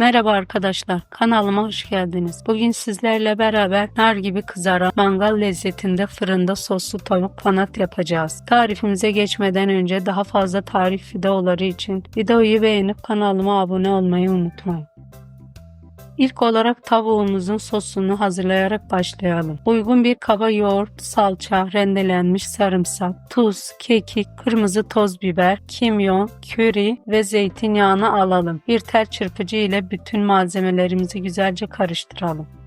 Merhaba arkadaşlar, kanalıma hoş geldiniz. Bugün sizlerle beraber nar gibi kızaran mangal lezzetinde fırında soslu tavuk kanat yapacağız. Tarifimize geçmeden önce daha fazla tarif videoları için videoyu beğenip kanalıma abone olmayı unutmayın. İlk olarak tavuğumuzun sosunu hazırlayarak başlayalım. Uygun bir kaba yoğurt, salça, rendelenmiş sarımsak, tuz, kekik, kırmızı toz biber, kimyon, köri ve zeytinyağını alalım. Bir tel çırpıcı ile bütün malzemelerimizi güzelce karıştıralım.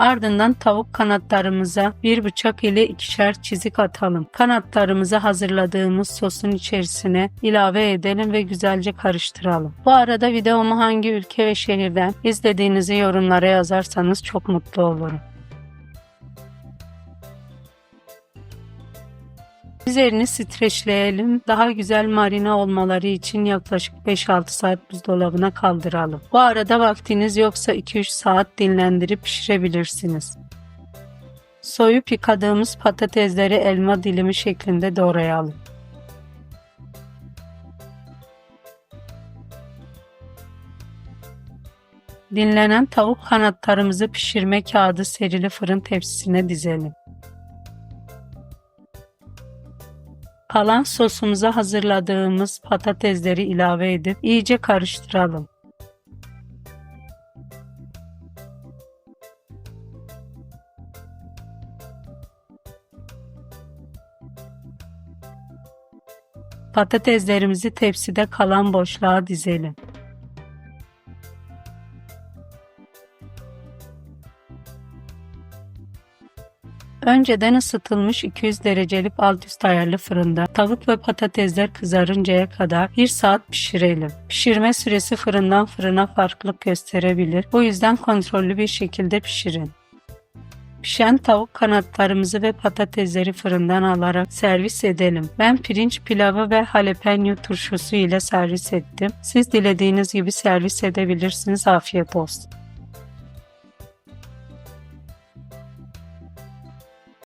Ardından tavuk kanatlarımıza bir bıçak ile ikişer çizik atalım. Kanatlarımızı hazırladığımız sosun içerisine ilave edelim ve güzelce karıştıralım. Bu arada videomu hangi ülke ve şehirden izlediğinizi yorumlara yazarsanız çok mutlu olurum. Üzerini streçleyelim. Daha güzel marine olmaları için yaklaşık 5-6 saat buzdolabına kaldıralım. Bu arada vaktiniz yoksa 2-3 saat dinlendirip pişirebilirsiniz. Soyup yıkadığımız patatesleri elma dilimi şeklinde doğrayalım. Dinlenen tavuk kanatlarımızı pişirme kağıdı serili fırın tepsisine dizelim. Kalan sosumuza hazırladığımız patatesleri ilave edip iyice karıştıralım. Patateslerimizi tepside kalan boşluğa dizelim. Önceden ısıtılmış 200 derecelik alt üst ayarlı fırında tavuk ve patatesler kızarıncaya kadar 1 saat pişirelim. Pişirme süresi fırından fırına farklılık gösterebilir. Bu yüzden kontrollü bir şekilde pişirin. Pişen tavuk kanatlarımızı ve patatesleri fırından alarak servis edelim. Ben pirinç pilavı ve jalapeno turşusu ile servis ettim. Siz dilediğiniz gibi servis edebilirsiniz. Afiyet olsun.